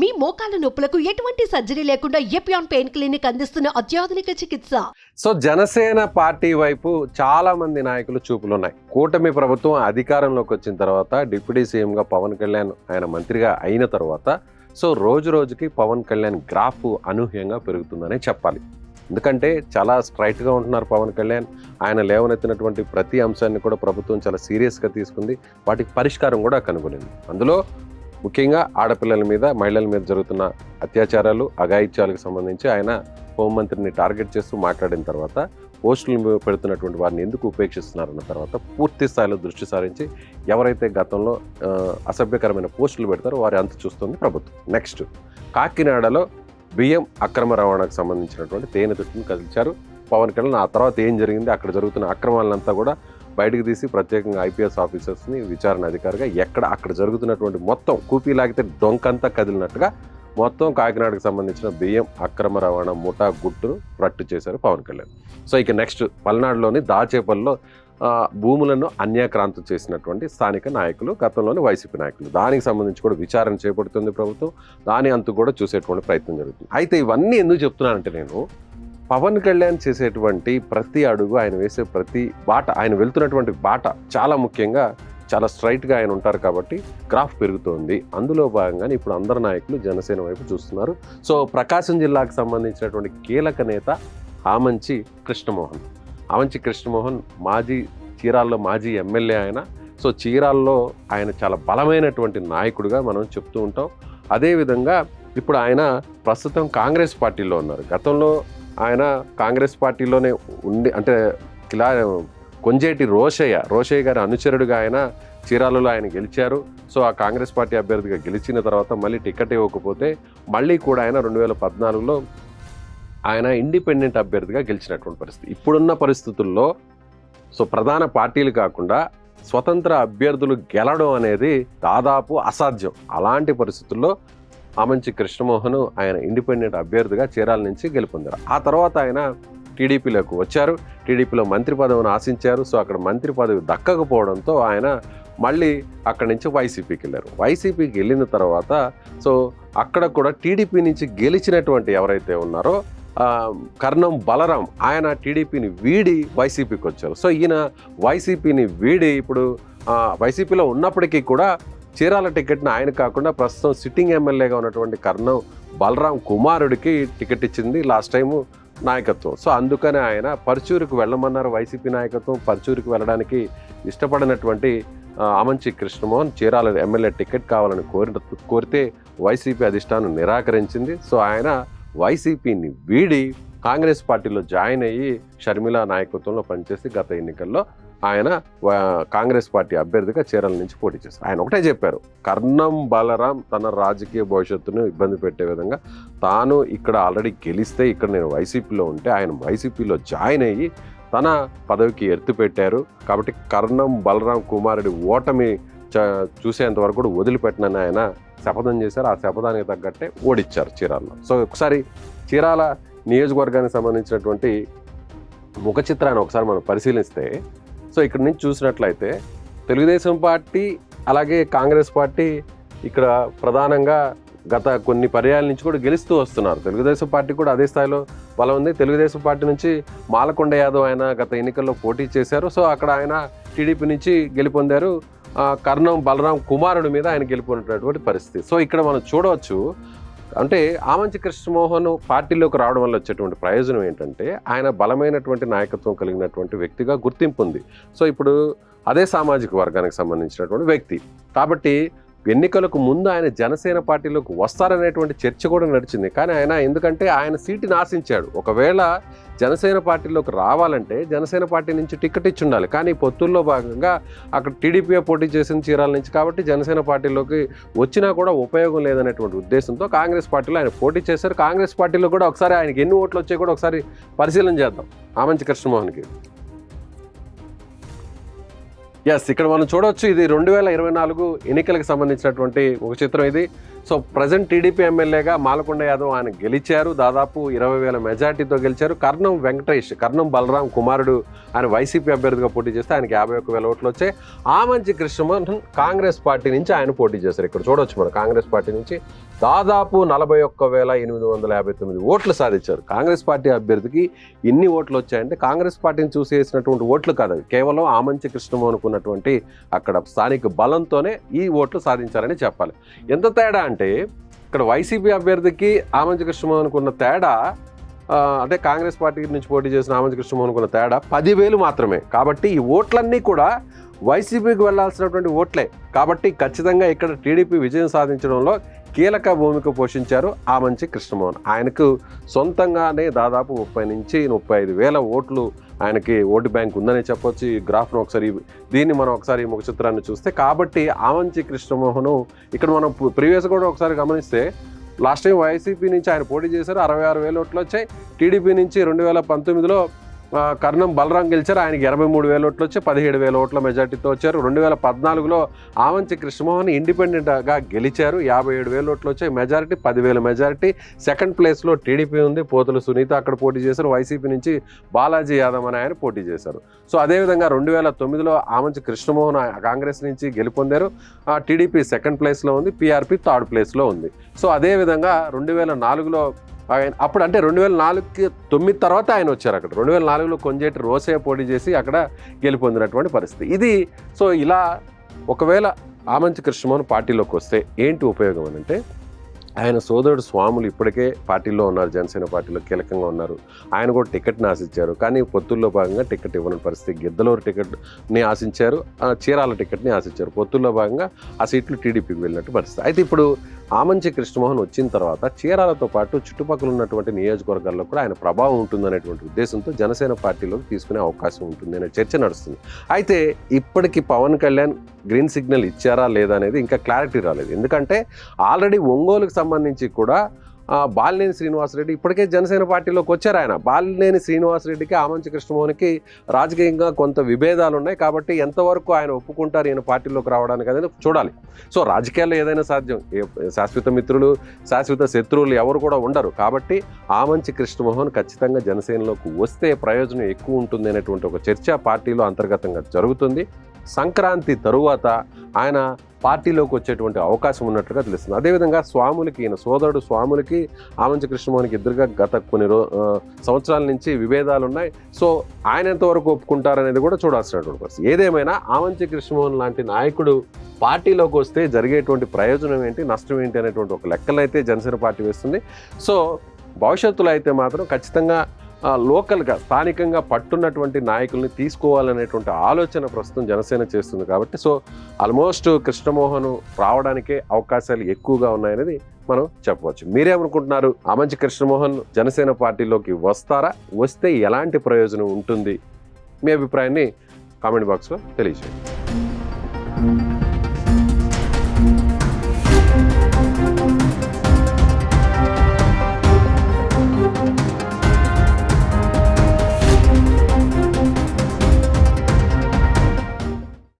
మీ మోకాల నొప్పులకు ఎటువంటి సర్జరీ లేకుండా ఎపియాన్ పెయిన్ క్లినిక్ అందిస్తున్న అత్యాధునిక చికిత్స? సో జనసేన పార్టీ వైపు చాలా మంది నాయకులు చూపులు ఉన్నాయి కూటమి ప్రభుత్వం అధికారంలోకి వచ్చిన తర్వాత డిప్యూటీ సీఎంగా పవన్ కళ్యాణ్ ఆయన మంత్రిగా అయిన తర్వాత సో రోజు రోజుకి పవన్ కళ్యాణ్ గ్రాఫ్ అనూహ్యంగా పెరుగుతుందనే చెప్పాలి. ఎందుకంటే చాలా స్ట్రైట్గా ఉంటున్నారు పవన్ కళ్యాణ్. ఆయన లేవనెత్తినటువంటి ప్రతి అంశాన్ని కూడా ప్రభుత్వం చాలా సీరియస్గా తీసుకుంది. వాటికి పరిష్కారం కూడా కనుగొనింది. అందులో ముఖ్యంగా ఆడపిల్లల మీద మహిళల మీద జరుగుతున్న అత్యాచారాలు అఘాయిత్యాలకు సంబంధించి ఆయన హోంమంత్రిని టార్గెట్ చేస్తూ మాట్లాడిన తర్వాత పోస్టులు పెడుతున్నటువంటి వారిని ఎందుకు ఉపేక్షిస్తున్నారన్న తర్వాత పూర్తి స్థాయిలో దృష్టి సారించి ఎవరైతే గతంలో అసభ్యకరమైన పోస్టులు పెడతారో వారి అంత చూస్తుంది ప్రభుత్వం. నెక్స్ట్ కాకినాడలో బియ్యం అక్రమ రవాణాకు సంబంధించినటువంటి తేనె తుట్టును కలిచారు పవన్ కళ్యాణ్ ఆ తర్వాత ఏం జరిగింది? అక్కడ జరుగుతున్న అక్రమాలంతా కూడా బయటకు తీసి ప్రత్యేకంగా ఐపీఎస్ ఆఫీసర్స్ని విచారణ అధికారిగా ఎక్కడ అక్కడ జరుగుతున్నటువంటి మొత్తం కూపీ లాగితే డొంకంతా కదిలినట్టుగా మొత్తం కాకినాడకు సంబంధించిన బియ్యం అక్రమ రవాణా ముఠా గుట్టును రట్టు చేశారు పవన్ కళ్యాణ్. సో ఇక నెక్స్ట్ పల్నాడులోని దాచేపల్లిలో భూములను అన్యాక్రాంతం చేసినటువంటి స్థానిక నాయకులు గతంలోని వైసీపీ నాయకులు. దానికి సంబంధించి కూడా విచారణ చేపడుతుంది ప్రభుత్వం. దాని అంతు కూడా చూసేటువంటి ప్రయత్నం జరుగుతుంది. అయితే ఇవన్నీ ఎందుకు చెప్తున్నానంటే నేను పవన్ కళ్యాణ్ చేసేటువంటి ప్రతి అడుగు ఆయన వేసే ప్రతి బాట ఆయన వెళ్తున్నటువంటి బాట చాలా ముఖ్యంగా చాలా స్ట్రైట్గా ఆయన ఉంటారు కాబట్టి గ్రాఫ్ పెరుగుతోంది. అందులో భాగంగానే ఇప్పుడు అందరు నాయకులు జనసేన వైపు చూస్తున్నారు. సో ప్రకాశం జిల్లాకు సంబంధించినటువంటి కీలక నేత ఆమంచి కృష్ణమోహన్. ఆమంచి కృష్ణమోహన్ మాజీ చీరాల్లో మాజీ ఎమ్మెల్యే ఆయన. సో చీరాల్లో ఆయన చాలా బలమైనటువంటి నాయకుడిగా మనం చెప్తూ ఉంటాం. అదేవిధంగా ఇప్పుడు ఆయన ప్రస్తుతం కాంగ్రెస్ పార్టీలో ఉన్నారు. గతంలో ఆయన కాంగ్రెస్ పార్టీలోనే ఉండి అంటే ఇలా కొంజేటి రోషయ్య రోషయ్య గారి అనుచరుడుగా ఆయన చీరాలలో ఆయన గెలిచారు. సో ఆ కాంగ్రెస్ పార్టీ అభ్యర్థిగా గెలిచిన తర్వాత మళ్ళీ టికెట్ ఇవ్వకపోతే మళ్ళీ కూడా ఆయన రెండు వేల పద్నాలుగులో ఆయన ఇండిపెండెంట్ అభ్యర్థిగా గెలిచినటువంటి పరిస్థితి. ఇప్పుడున్న పరిస్థితుల్లో సో ప్రధాన పార్టీలు కాకుండా స్వతంత్ర అభ్యర్థులు గెలడం అనేది దాదాపు అసాధ్యం. అలాంటి పరిస్థితుల్లో ఆమంచి కృష్ణమోహన్ ఆయన ఇండిపెండెంట్ అభ్యర్థిగా చీరాల నుంచి గెలుపొందారు. ఆ తర్వాత ఆయన టీడీపీలోకి వచ్చారు. టీడీపీలో మంత్రి పదవిని ఆశించారు. సో అక్కడ మంత్రి పదవి దక్కకపోవడంతో ఆయన మళ్ళీ అక్కడి నుంచి వైసీపీకి వెళ్ళారు. వైసీపీకి వెళ్ళిన తర్వాత సో అక్కడ కూడా టీడీపీ నుంచి గెలిచినటువంటి ఎవరైతే ఉన్నారో కర్ణం బలరాం ఆయన టీడీపీని వీడి వైసీపీకి వచ్చారు. సో ఈయన వైసీపీని వీడి ఇప్పుడు వైసీపీలో ఉన్నప్పటికీ కూడా చీరాల టికెట్ని ఆయన కాకుండా ప్రస్తుతం సిట్టింగ్ ఎమ్మెల్యేగా ఉన్నటువంటి కర్ణం బలరాం కుమారుడికి టికెట్ ఇచ్చింది లాస్ట్ టైము నాయకత్వం. సో అందుకనే ఆయన పర్చూరుకు వెళ్ళమన్నారు. వైసీపీ నాయకత్వం పర్చూరుకు వెళ్ళడానికి ఇష్టపడినటువంటి అమంచి ఆమంచి కృష్ణమోహన్ చీరాల ఎమ్మెల్యే టికెట్ కావాలని కోరిన కోరితే వైసీపీ అధిష్టానం నిరాకరించింది. సో ఆయన వైసీపీని వీడి కాంగ్రెస్ పార్టీలో జాయిన్ అయ్యి షర్మిల నాయకత్వంలో పనిచేసి గత ఎన్నికల్లో ఆయన కాంగ్రెస్ పార్టీ అభ్యర్థిగా చీరల నుంచి పోటీ చేశారు. ఆయన ఒకటే చెప్పారు కర్ణం బలరాం తన రాజకీయ భవిష్యత్తును ఇబ్బంది పెట్టే విధంగా తాను ఇక్కడ ఆల్రెడీ గెలిస్తే ఇక్కడ నేను వైసీపీలో ఉంటే ఆయన వైసీపీలో జాయిన్ అయ్యి తన పదవికి ఎత్తు పెట్టారు. కాబట్టి కర్ణం బలరాం కుమారుడి ఓటమి చ- చూసేంత వరకు కూడా వదిలిపెట్టినని ఆయన శపథం చేశారు. ఆ శపథానికి తగ్గట్టే ఓడిచ్చారు చీరాలలో. సో ఒకసారి చీరాల నియోజకవర్గానికి సంబంధించినటువంటి ముఖ చిత్రాన్ని ఒకసారి మనం పరిశీలిస్తే సో ఇక్కడ నుంచి చూసినట్లయితే తెలుగుదేశం పార్టీ అలాగే కాంగ్రెస్ పార్టీ ఇక్కడ ప్రధానంగా గత కొన్ని పర్యాయాల నుంచి కూడా గెలుస్తూ వస్తున్నారు. తెలుగుదేశం పార్టీ కూడా అదే స్థాయిలో బలం ఉంది. తెలుగుదేశం పార్టీ నుంచి మాలకొండ యాదవ్ ఆయన గత ఎన్నికల్లో పోటీ చేశారు. సో అక్కడ ఆయన టీడీపీ నుంచి గెలుపొందారు. కర్ణం బలరాం కుమారుడి మీద ఆయన గెలుపొందినటువంటి పరిస్థితి. సో ఇక్కడ మనం చూడవచ్చు అంటే ఆమంచి కృష్ణమోహన్ పార్టీలోకి రావడం వల్ల వచ్చేటువంటి ప్రయోజనం ఏంటంటే ఆయన బలమైనటువంటి నాయకత్వం కలిగినటువంటి వ్యక్తిగా గుర్తింపు ఉంది. సో ఇప్పుడు అదే సామాజిక వర్గానికి సంబంధించినటువంటి వ్యక్తి. కాబట్టి ఎన్నికలకు ముందు ఆయన జనసేన పార్టీలోకి వస్తారనేటువంటి చర్చ కూడా నడిచింది. కానీ ఆయన ఎందుకంటే ఆయన సీటుని ఆశించాడు. ఒకవేళ జనసేన పార్టీలోకి రావాలంటే జనసేన పార్టీ నుంచి టికెట్ ఇచ్చి ఉండాలి. కానీ పొత్తుల్లో భాగంగా అక్కడ టీడీపీ పోటీ చేసిన చీరాల నుంచి కాబట్టి జనసేన పార్టీలోకి వచ్చినా కూడా ఉపయోగం లేదనేటువంటి ఉద్దేశంతో కాంగ్రెస్ పార్టీలో ఆయన పోటీ చేశారు. కాంగ్రెస్ పార్టీలో కూడా ఒకసారి ఆయనకి ఎన్ని ఓట్లు వచ్చాయి కూడా ఒకసారి పరిశీలన చేద్దాం. ఆమంచి కృష్ణమోహన్కి. ఎస్ ఇక్కడ మనం చూడవచ్చు ఇది రెండు వేల ఇరవై నాలుగు ఎన్నికలకు సంబంధించినటువంటి ఒక చిత్రం ఇది. సో ప్రజెంట్ టీడీపీ ఎమ్మెల్యేగా మాలకొండ యాదవ్ ఆయన గెలిచారు. దాదాపు ఇరవై వేల మెజార్టీతో గెలిచారు. కర్ణం వెంకటేష్ కర్ణం బలరాం కుమారుడు ఆయన వైసీపీ అభ్యర్థిగా పోటీ చేస్తే ఆయనకి యాభై ఒక్క వేల ఓట్లు వచ్చాయి. ఆ మంచి కృష్ణమోహన్ కాంగ్రెస్ పార్టీ నుంచి ఆయన పోటీ చేశారు. ఇక్కడ చూడవచ్చు మనం కాంగ్రెస్ పార్టీ నుంచి దాదాపు నలభై ఒక్క వేల ఎనిమిది వందల యాభై తొమ్మిది ఓట్లు సాధించారు. కాంగ్రెస్ పార్టీ అభ్యర్థికి ఎన్ని ఓట్లు వచ్చాయంటే కాంగ్రెస్ పార్టీని చూసి వేసినటువంటి ఓట్లు కాదు కేవలం ఆమంచి కృష్ణమోనుకున్నటువంటి అక్కడ స్థానిక బలంతోనే ఈ ఓట్లు సాధించారని చెప్పాలి. ఎంత తేడా అంటే ఇక్కడ వైసీపీ అభ్యర్థికి ఆమంచి కృష్ణమోహన్కు తేడా అంటే కాంగ్రెస్ పార్టీ నుంచి పోటీ చేసిన ఆమంచి కృష్ణమోహన్కు తేడా పదివేలు మాత్రమే. కాబట్టి ఈ ఓట్లన్నీ కూడా వైసీపీకి వెళ్ళాల్సినటువంటి ఓట్లే. కాబట్టి ఖచ్చితంగా ఇక్కడ టీడీపీ విజయం సాధించడంలో కీలక భూమిక పోషించారు ఆమంచి కృష్ణమోహన్. ఆయనకు సొంతంగానే దాదాపు ముప్పై నుంచి ముప్పై ఐదు వేల ఓట్లు ఆయనకి ఓటు బ్యాంక్ ఉందని చెప్పొచ్చు. ఈ గ్రాఫ్ను ఒకసారి దీన్ని మనం ఒకసారి ముఖ చిత్రాన్ని చూస్తే కాబట్టి ఆమంచి కృష్ణమోహన్ ఇక్కడ మనం ప్రీవియస్ కూడా ఒకసారి గమనిస్తే లాస్ట్ టైం వైసీపీ నుంచి ఆయన పోటీ చేశారు. అరవై ఆరు వేల ఓట్లు వచ్చాయి. టీడీపీ నుంచి రెండు వేల పంతొమ్మిదిలో కర్ణం బలరాం గెలిచారు. ఆయనకి ఇరవై మూడు వేల ఓట్లు వచ్చి పదిహేడు వేల ఓట్ల మెజార్టీతో వచ్చారు. రెండు వేల పద్నాలుగులో ఆవంచి కృష్ణమోహన్ ఇండిపెండెంట్గా గెలిచారు. యాభై ఏడు వేల ఓట్లు వచ్చాయి. మెజారిటీ పదివేల మెజారిటీ. సెకండ్ ప్లేస్లో టీడీపీ ఉంది. పోతుల సునీత అక్కడ పోటీ చేశారు. వైసీపీ నుంచి బాలాజీ యాదవ్ అని ఆయన పోటీ చేశారు. సో అదేవిధంగా రెండు వేల తొమ్మిదిలో ఆమంచి కృష్ణమోహన్ కాంగ్రెస్ నుంచి గెలుపొందారు. ఆ టీడీపీ సెకండ్ ప్లేస్లో ఉంది. పీఆర్పీ థర్డ్ ప్లేస్లో ఉంది. సో అదేవిధంగా రెండు వేల నాలుగులో ఆయన అప్పుడు అంటే రెండు వేల నాలుగుకి తొమ్మిది తర్వాత ఆయన వచ్చారు అక్కడ. రెండు వేల నాలుగులో కొంజేటి రోసే పోటీ చేసి అక్కడ గెలుపొందినటువంటి పరిస్థితి. ఇది సో ఇలా ఒకవేళ ఆమంచి కృష్ణమోహన్ పార్టీలోకి వస్తే ఏంటి ఉపయోగం అని అంటే ఆయన సోదరుడు స్వాములు ఇప్పటికే పార్టీలో ఉన్నారు జనసేన పార్టీలో కీలకంగా ఉన్నారు. ఆయన కూడా టికెట్ని ఆశించారు. కానీ పొత్తుల్లో భాగంగా టికెట్ ఇవ్వని పరిస్థితి. గిద్దలూరు టికెట్ని ఆశించారు చీరాల టికెట్ని ఆశించారు. పొత్తుల్లో భాగంగా ఆ సీట్లు టీడీపీకి వెళ్ళినట్టు పరిస్థితి. అయితే ఇప్పుడు ఆమంచి కృష్ణమోహన్ వచ్చిన తర్వాత చీరాలతో పాటు చుట్టుపక్కల ఉన్నటువంటి నియోజకవర్గాల్లో కూడా ఆయన ప్రభావం ఉంటుందనేటువంటి ఉద్దేశంతో జనసేన పార్టీలోకి తీసుకునే అవకాశం ఉంటుంది అనే చర్చ నడుస్తుంది. అయితే ఇప్పటికి పవన్ కళ్యాణ్ గ్రీన్ సిగ్నల్ ఇచ్చారా లేదా అనేది ఇంకా క్లారిటీ రాలేదు. ఎందుకంటే ఆల్రెడీ ఒంగోలుకు సంబంధించి కూడా బాలినేని శ్రీనివాసరెడ్డి ఇప్పటికే జనసేన పార్టీలోకి వచ్చారు ఆయన. బాలినేని శ్రీనివాసరెడ్డికి ఆమంచి కృష్ణమోహన్కి రాజకీయంగా కొంత విభేదాలు ఉన్నాయి కాబట్టి ఎంతవరకు ఆయన ఒప్పుకుంటారు ఈయన పార్టీలోకి రావడానికి అనేది చూడాలి. సో రాజకీయాల్లో ఏదైనా సాధ్యం. శాశ్వత మిత్రులు శాశ్వత శత్రువులు ఎవరు కూడా ఉండరు. కాబట్టి ఆమంచి కృష్ణమోహన్ ఖచ్చితంగా జనసేనలోకి వస్తే ప్రయోజనం ఎక్కువ ఉంటుంది అనేటువంటి ఒక చర్చ పార్టీలో అంతర్గతంగా జరుగుతుంది. సంక్రాంతి తరువాత ఆయన పార్టీలోకి వచ్చేటువంటి అవకాశం ఉన్నట్లుగా తెలుస్తుంది. అదేవిధంగా స్వాములకి ఈయన సోదరుడు స్వాములకి ఆమంచి కృష్ణమోహన్కి ఎదురుగా గత కొన్ని రో సంవత్సరాల నుంచి విభేదాలు ఉన్నాయి సో ఆయన ఎంతవరకు ఒప్పుకుంటారనేది కూడా చూడాల్సినటువంటి పరిస్థితి. ఏదేమైనా ఆమంచి కృష్ణమోహన్ లాంటి నాయకుడు పార్టీలోకి వస్తే జరిగేటువంటి ప్రయోజనం ఏంటి నష్టం ఏంటి అనేటువంటి ఒక లెక్కలైతే జనసేన పార్టీ వేస్తుంది. సో భవిష్యత్తులో అయితే మాత్రం ఖచ్చితంగా లోకల్గా స్థానికంగా పట్టున్నటువంటి నాయకుల్ని తీసుకోవాలనేటువంటి ఆలోచన ప్రస్తుతం జనసేన చేస్తుంది కాబట్టి సో ఆల్మోస్ట్ కృష్ణమోహన్ రావడానికే అవకాశాలు ఎక్కువగా ఉన్నాయనేది మనం చెప్పవచ్చు. మీరేమనుకుంటున్నారు? అమంచి కృష్ణమోహన్ జనసేన పార్టీలోకి వస్తారా? వస్తే ఎలాంటి ప్రయోజనం ఉంటుంది? మీ అభిప్రాయాన్ని కామెంట్ బాక్స్లో తెలియజేయండి.